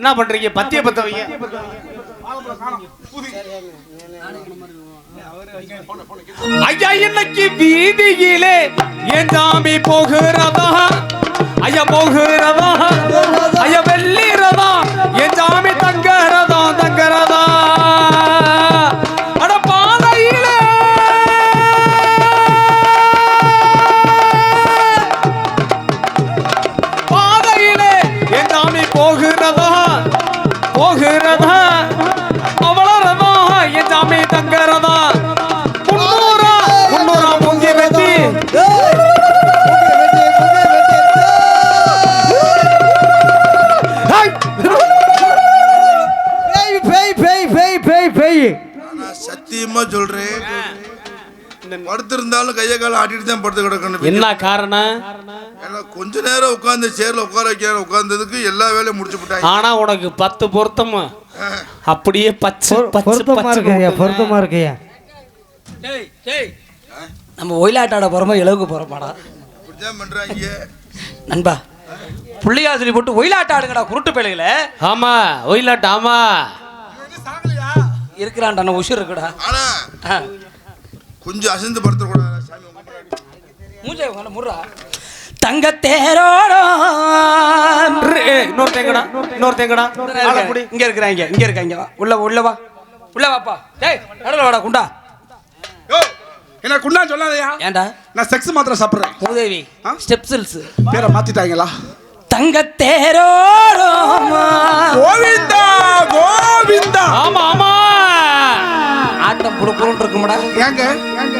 என்ன பண்றீங்க? பத்திய பத்த வைங்க ஐயா இன்னைக்கு வீதியிலே என் சாமி போகிறதா? ஐயா போகிறதா? ஐயா வெள்ளிரதா என் சாமி தங்கறதா தங்கறதா கையை காலம் ஆட்டிட்டு தான் படுத்து கிடக்கணும். என்ன காரணம்? ஏன்னா கொஞ்ச நேரம் உட்காந்து சேர்ல உட்கார வைக்க உட்கார்ந்ததுக்கு எல்லா வேலையும் முடிச்சு விட்டாங்க. ஆனா உனக்கு பத்து பொருத்தமா. அப்படியே பச்சை பச்சை பொருத்தமா பச்சை இருக்கையா பொருத்தமா இருக்கையா டேய் டேய். நம்ம ஒயிலாட்டாட போகிறோமா இளவுக்கு போகிறோமாடா இப்படிதான் பண்றாங்க. நண்பா புள்ளியாசிரி போட்டு ஒயிலாட்ட ஆடுங்கடா குருட்டு பிள்ளைகள. ஆமா ஒயிலாட் ஆமா. இருக்கிறான்டா நான் உஷர் இருக்குடா. கொஞ்சம் அசந்து படுத்தக்கூடாது. மூஞ்சை முர்றா. தங்க தேரோடோ. இன்னொரு தேங்கடா இன்னொரு தேங்கடா. இங்க இருக்கிறாங்க இங்க இருக்காங்க வா. உள்ள வா, உள்ள வா. உள்ள வாப்பா. டேய் வாடா குண்டா. என்ன குண்டா சொல்லாதயா? ஏன்டா? நான் செக்ஸ் மாத்திரை சாப்பிடுறேன். மூதேவி ஆ? ஸ்டெப்சில்ஸ் பேரை மாத்திட்டாங்களா? தங்க தேரோடோ கோவிந்தா கோவிந்தா. ஆமா ஆமா. ஆட்டம் புடுப்புறுன்னு இருக்குமாடா. ஏங்க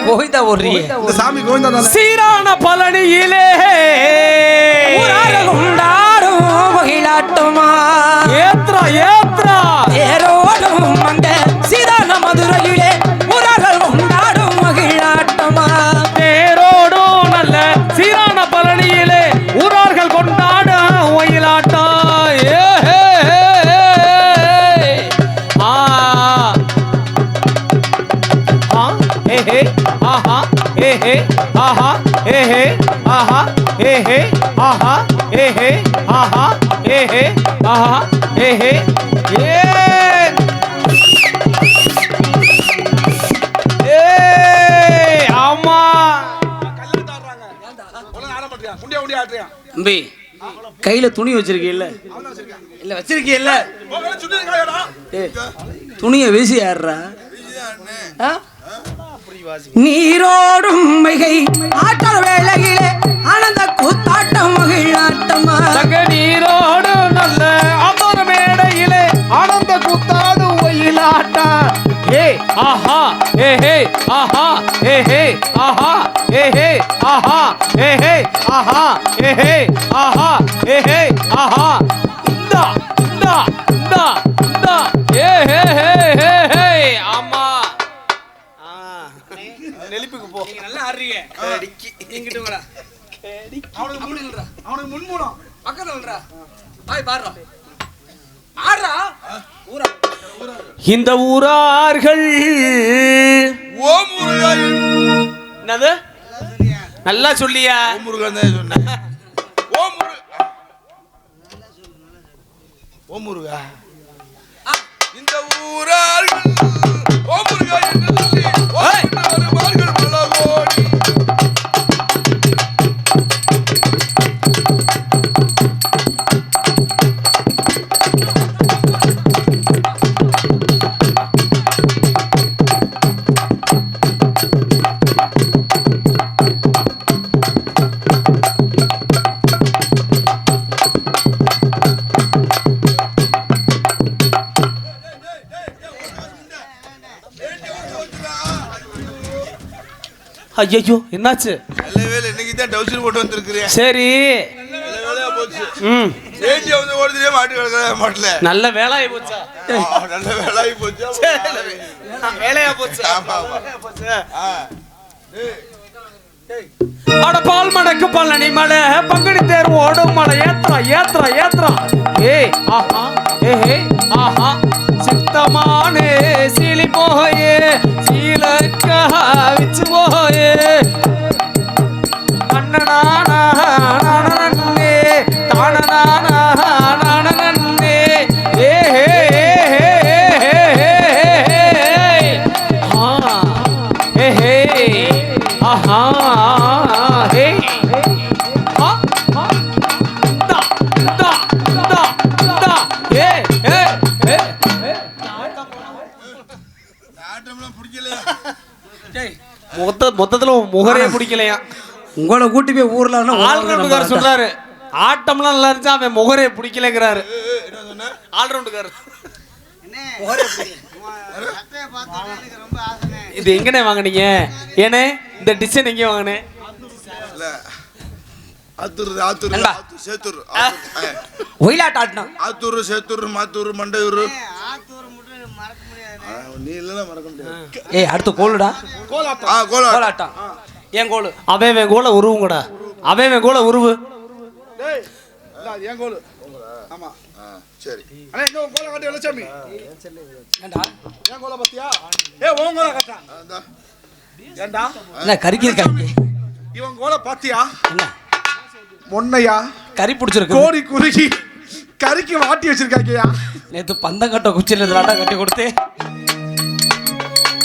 கோவிந்தா இந்த சாமி கோவிந்தா சீரான பழனியிலே. ஆஹா, ஹே, ஹே, ஆஹா, ஹே, ஹே, ஆஹா, ஹே, ஹே, ஆஹா, ஹே, ஹே, ஆஹா, ஹே, ஹே. ஏ தம்பி கையில துணி வச்சிருக்கீல்ல? இல்ல வச்சிருக்கீல்ல. துணியை வீசி ஆடுறா. ஆ? நீரோடும் மிகை ஆற்றல் வேளையிலே ஆனந்த கூத்தாட்டம் மகிழாட்டமா தங்க நீரோடு நல்ல அமர மேடையிலே ஆனந்த கூத்தாடு ஒயிலாட்டா. ஏ ஆஹா ஏ ஹே ஆஹா ஏ ஹே ஆஹா ஏ ஹே ஆஹா ஏ ஹே ஆஹா ஏ ஹே ஆஹா ஏ ஹே. வாடா அவனுக்கு முன் நில்றா அவனுக்கு முன்மூலம் பக்கத்துல பாய் பாடுறா. ஆடுறா ஊரா இந்த ஊரார்கள் ஓ முருகா என்னது? நல்லா சொல்லியா? ஓ முருகன் தான் சொன்னேன். ஓ முருகா ஓ முருகா இந்த ஊரார்கள் ஓ முருகா என்று ஐயோ என்னாச்சு? நல்ல வேலை இன்னைக்கு தான் டவுசர் போட்டு வந்திருக்கிறேன் சரி. நல்ல வேலையா போச்சு. ம். ரேடியோ வந்து ஓடுதுலயே மாட்டு கிடக்கிற மாட்டல? நல்ல வேலையாயி போச்சா? நல்ல வேலையாகி போச்சு? வேலையா போச்சு? ஆமா, ஆமா. அட பால் மடக்கு பழனி மலை பங்குனி தேர் ஓடும் மலை ஏத்ரா ஏத்ரா ஏத்ரா ஏய் ஆஹா ஏ ஹே ஆஹா. சித்தமானே சீலி போயே சீலக்க விச்சு முகரே பிடிக்கலையா? உங்களை கூட்டி போய் ஊர்ல ஆல்ரவுண்டுக்காரர் சொல்றாரு. ஆட்டம்லாம் நல்லா இருந்துச்சு? அவன் முகரே பிடிக்கலைங்கிறாரு. ஆல்ரவுண்டுக்காரர் இது எங்கண்ணே வாங்குனீங்க? ஏனே இந்த டிசைன் எங்கே வாங்கினே. இல்ல. ஆத்தூர் ஆத்தூர். ஆத்தூர் சேத்தூர். ஒயிலாட்ட ஆட்டினான் ஆத்தூர் சேத்தூர் மாத்தூர் மண்டையூர். ஆ, நீ இல்லைன்னா மறக்க முடியாது. ஏய் அடுத்து கோலுடா. ஆ கோலா கோலாட்டம். ஏன் கோலு? அவன் கோல உருவுங்கடா. அவன் அவன் கோல உருவு. டேய் இல்ல அது என் கோல்? ஆமா. சரி. அண்ணா இங்க கோல காட்டி வெளிச்சாமி ஏண்டா என் கோல பாத்தியா ஏ உன் கோல காட்டா. ஏண்டா என்ன கறிக்கு கறி இவன் கோல பாத்தியா என்ன? மொன்னையா? கறி பிடிச்சிருக்கு. கோடி குறுகி கறிக்கு வாட்டி வச்சிருக்காங்கயா நேத்து பந்தம் கட்ட குச்சியில் கட்டி கொடுத்து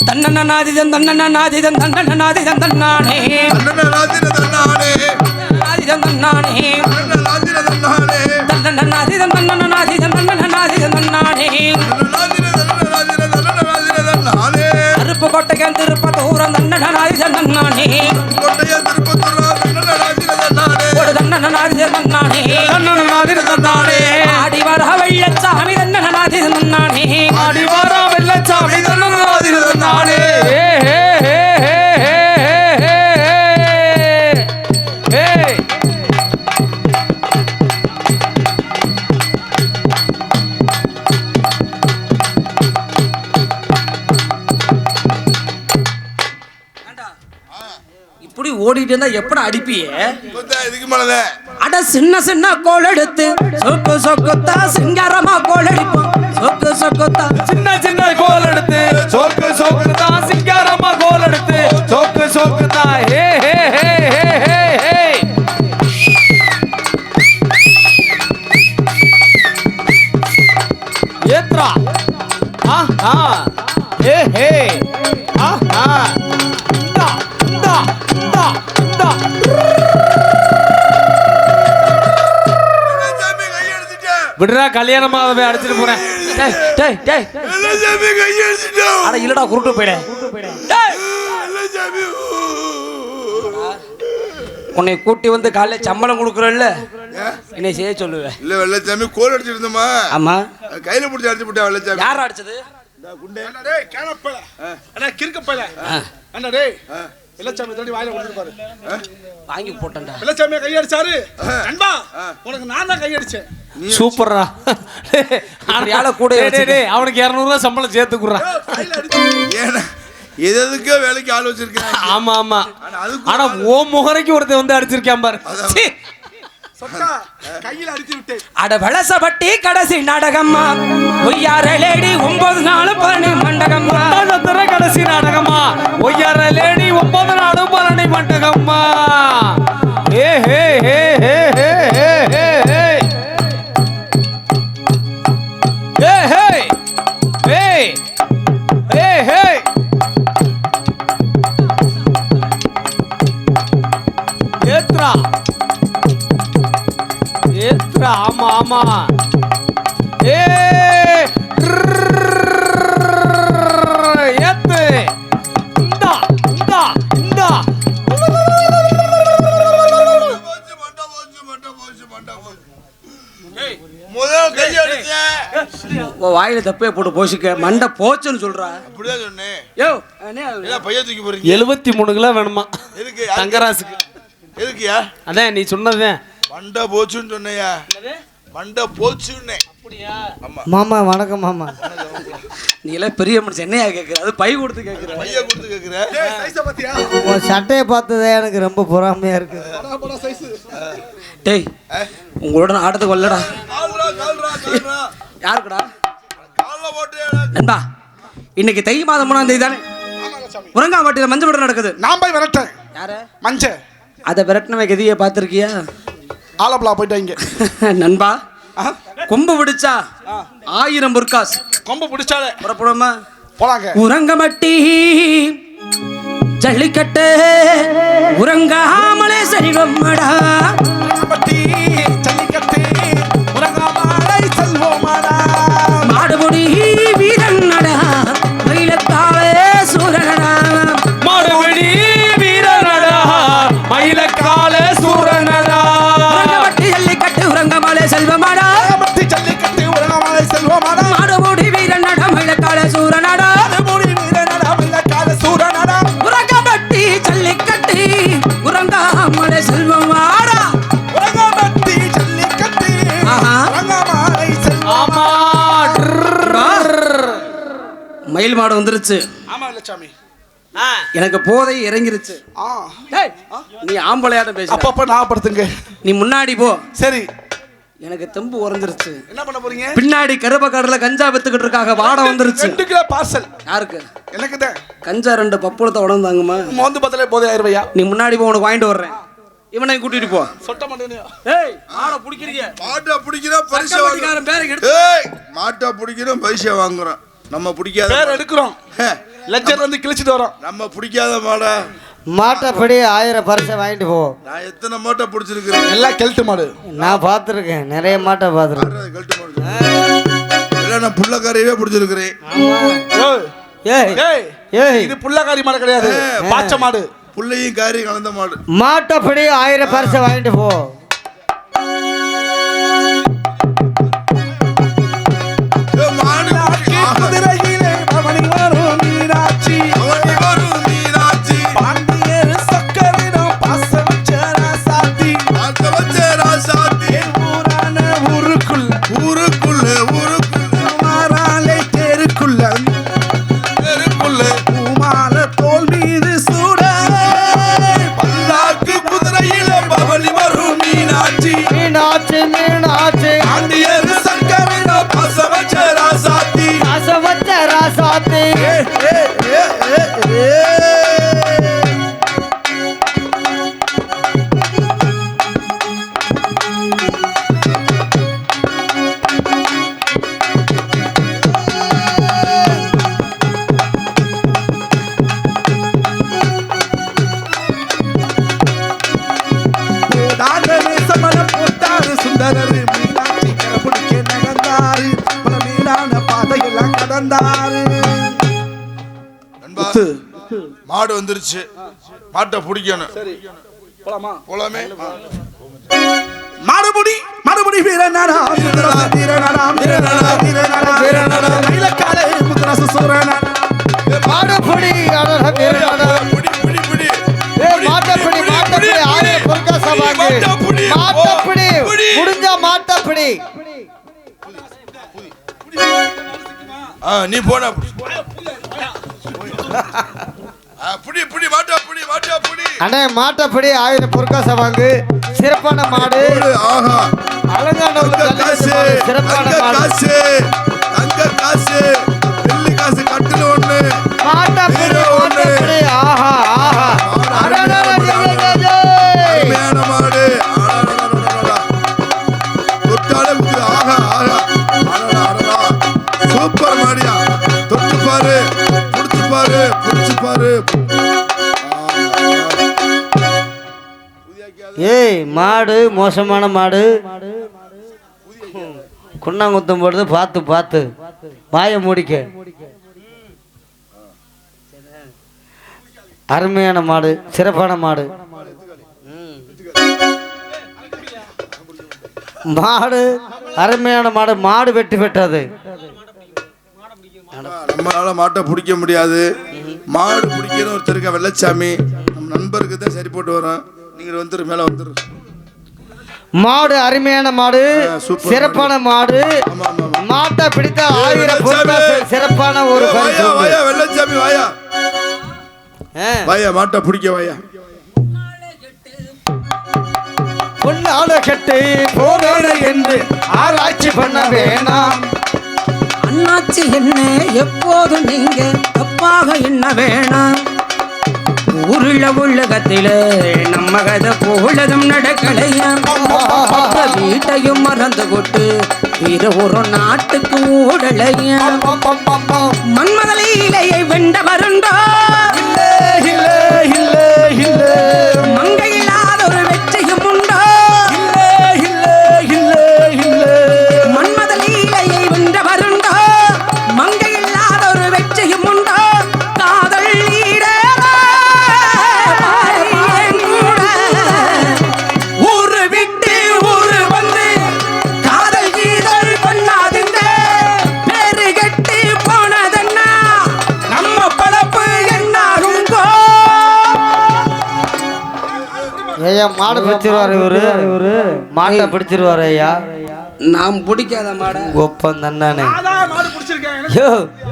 தன்னண்ண நாதிதன் தன்னண்ண நாதிதன் தன்னண்ண நாதிதன் தன்னானே. ராத்திர தன்னானே. நாதிதன் தன்னானே. ராத்திர தன்னானே. தன்னண்ண நாதிதன் தன்னண்ண நாதிதன் தன்னண்ண நாதிதன் தன்னானே அண்ணன் ராத்திர தன்னன. ராத்திர தன்னன ராத்திர தன்னானே. அருப்பு கொட்டைக்கன் திருப்ப தூரம் தன்னண்ண நாதிதன் தன்னானே. ஒரு தன்னண்ண நாதிதன் தன்னானே. ஓடிட்டு இருந்தா எப்படா அடிப்பியே இதுக்கு மேலதே அட சின்ன சின்ன கோல் எடுத்து சொக்கு சொக்குத்தா சிங்காரமா கோல் அடிப்போம். சொக்கு சொக்குத்தா சின்ன சின்ன கோல் எடுத்து சோக்கு சோக்கு தான் சிங்காரமா கோல் எடுத்து சோக்கு சோக்கு தான் ஹே ஹே ஹே ஹே ஹே. ஏத்ரா. ஆ ஆ ஹே ஹே. ஆ விடுறா கல்யாணமாக போய் அடிச்சிட்டு போறேன். டேய் டேய் அட இல்லடா குருட்டு போயிடு. டேய். வெள்ளச்சாமி உன்னை கூட்டி வந்து காலைல சம்பளம் கொடுக்குறல்ல? என்னை செய்ய சொல்லுவேன் இல்ல வெள்ளச்சாமி கோல் அடிச்சிட்டு இருந்தோமா ஆமா. கையில பிடிச்சி அடிச்சு விட்டா வெள்ளச்சாமி. யார் அடிச்சது? அண்ணா டேய் கேனப்பல அண்ணா கிறுக்கப்பல அண்ணா டேய். வெள்ளச்சாமி தடி வாயில கொடுத்து பாரு. வாங்கி போட்டேன்டா. வெள்ளச்சாமியை கையடிச்சாரு. நண்பா உனக்கு நான் தான் கையடிச்சேன். சூப்பர்ரா. கூட அவனுக்கு இரநூறுவா சம்பளம் சேர்த்துக்குறான் ஏன்னா எது எதுக்கோ வேலைக்கு ஆள் ஆமா ஆமா. ஆனா ஓ முகரைக்கு ஒருத்தன் வந்து அடிச்சிருக்கான் பாரு. கையில அடித்து விட்டேன். அட வளசப்பட்டி கடைசி நாடகம்மா. பொய்யார லேடி ஒன்பது நாள் பழனி மண்டகம்மா. தப்பே போட்டு போஷிக்க மண்டை போச்சுன்னு சொல்றா. அப்படிதான் சொன்னேன். யோ ஏன் பையன் தூக்கி போறீங்க எழுபத்தி மூணு கிலோ வேணுமா? எதுக்கு தங்கராசுக்கு. எதுக்குயா அதான் நீ சொன்னதுதான் மண்டை போச்சுன்னு சொன்னையா மண்டை போச்சுன்னே. ஆமா. மாமா வணக்கம் மாமா. நீ எல்லாம் பெரிய மனுஷன். என்னையா கேக்குற? அது பை கொடுத்து கேக்குற. பைய கொடுத்து கேக்குற? டேய் சைஸ பாத்தியா? உன் சட்டையை பார்த்ததே எனக்கு ரொம்ப பொறாமையா இருக்கு. டேய் உங்களோட நான் ஆட்டத்துக்கு வரலடா. கால்ரா கால்ரா கால்ரா. யாருக்குடா? நண்பா இன்னைக்கு தை மாதம் மூணாம் தேதி தானே? முருங்காம்பட்டியில் மஞ்சள் விட நடக்குது. நான் போய் விரட்டேன் யார? மஞ்ச. அதை விரட்டினவன் கதியை பார்த்துருக்கியா? ஆலப்பலா போயிட்டாங்க நண்பா. கொம்பு பிடிச்சா ஆயிரம் புர்காஸ் கொம்பு பிடிச்சாலே. புறப்படுமா போலாங்க. உறங்கமட்டி ஜல்லிக்கட்டு உறங்காமலே செல்வம்மடா பட்டி வந்துருச்சு. ஆமா லட்சாமி. எனக்கு போதை இறங்கிருச்சு. நீ ஆம்பளையாட்டம் பேச அப்பப்ப ஞாபகப்படுத்துங்க நீ முன்னாடி போ. சரி. எனக்கு தெம்பு உறைஞ்சிருச்சு. என்ன பண்ண போறீங்க? பின்னாடி கருப்பக்காடுல கஞ்சா வித்துக்கிட்டு இருக்காங்க வாட வந்துருச்சு. ரெண்டு கிலோ பார்சல் யாருக்கு? எனக்கு தான். கஞ்சா ரெண்டு பப்புளத்தை உடந்தாங்கம்மா மோந்து பத்தலே போதே ஆயிரம் நீ முன்னாடி போ உனக்கு வாங்கிட்டு வர்றேன். இவனை கூட்டிட்டு போ. சொட்ட மாட்டேன் ஏய் மாடை பிடிக்கிறீங்க. மாட்டை பிடிக்கிறோம் பரிசை வாங்குறோம் சக்கரவர்த்திக்காரன் பேரை எடுத்து ஏய் மாட்டை பிடிக்கிறோம் பைசா வாங்குறோம் நம்ம பிடிக்காத பேர் எடுக்கிறோம். லெஜர் வந்து கிழிச்சிட்டு வரோம். நம்ம பிடிக்காத மாடை. மாட்டைப்படி ஆயிரம் பரிசை வாங்கிட்டு போ. நான் எத்தனை மாட்டை பிடிச்சிருக்கிறேன்? எல்லாம் கெல்ட்டு மாடு. நான் பார்த்துருக்கேன். நிறைய மாட்டை பார்த்துருக்கேன். கழட்டு மாடு? இல்லை நான் புள்ளக்காரையவே பிடிச்சிருக்கிறேன். ஏய், ஏய் ஏய் ஏய். இது புள்ளக்காரி மாடு கிடையாது. பாச்ச மாடு. புள்ளையும் காரி கலந்த மாடு. மாட்டைப்படி ஆயிரம் பரிசை வாங்கிட்டு போ. மாடு வந்துருச்சு. மாட்டை பிடிக்கணும். போலாமே? மறுபடி மறுபடி வீரநராம் வீரநராம் வீரநராம் வீரநராம் வீரநராம் வீரநராம் கைலக்காலே முத்ராச சூரனா ஏ மாடபடி அழக வீரநராம் புடி புடி புடி. ஏ மாடபடி மாடபடி ஆரே பொருக்க சபாக்கு மாடபடி முடிஞ்ச மாடபடி ஆ நீ போடா. அண்ணே மாட்டப்படி ஆயிரம் பொற்காச வாங்கு. சிறப்பான மாடு. ஆஹா. அழகான சிறப்பான காசு தங்க காசு. மாடு மோசமான மாடு. குன்னாங்குத்தம் போடுறது பார்த்து பார்த்து. வாயை மூடிக்க. அருமையான மாடு சிறப்பான மாடு. மாடு அருமையான மாடு மாடு வெட்டி பெற்றது. நம்மளால மாட்டை பிடிக்க முடியாது. மாடு பிடிக்கணும் ஒருத்தருக்க வெள்ளச்சாமி. நம்ம நண்பருக்கு தான் சரி போட்டு வரோம். நீங்கள் வந்துரு மேலே வந்துரு மாடு அருமையான மாடு சிறப்பான மாடு. மாட்டை பிடித்த ஆயிரம் சிறப்பான ஒரு வெள்ளச்சாமி வாயா. வாயா மாட்டை பிடிக்க வாயா. பொன்னால கட்டு போவேன என்று ஆராய்ச்சி பண்ண வேணாம். அண்ணாச்சி என்ன எப்போதும் நீங்க தப்பாக எண்ண வேணாம். ஊருள்ள உள்ளகத்தில நம்ம கதை போலதும் நடக்கலையா? வீட்டையும் மறந்து கொட்டு பிற ஒரு நாட்டுக்கு ஓடலையா? மன்மதலையிலையை ஐயா மாடு பிடிச்சிருவாரு இவரு. இவரு. மாட்டை பிடிச்சிருவாரு ஐயா. நாம் பிடிக்காத மாட. ஒப்பம்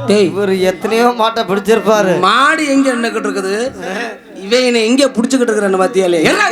டேய். இவர் எத்தனையோ மாட்டை பிடிச்சிருப்பாரு. மாடு எங்க என்னக்கிட்டு இருக்குது? இவன் என்னை எங்க புடிச்சுக்கிட்டு இருக்கிறான்னு பாத்தியாலே என்ன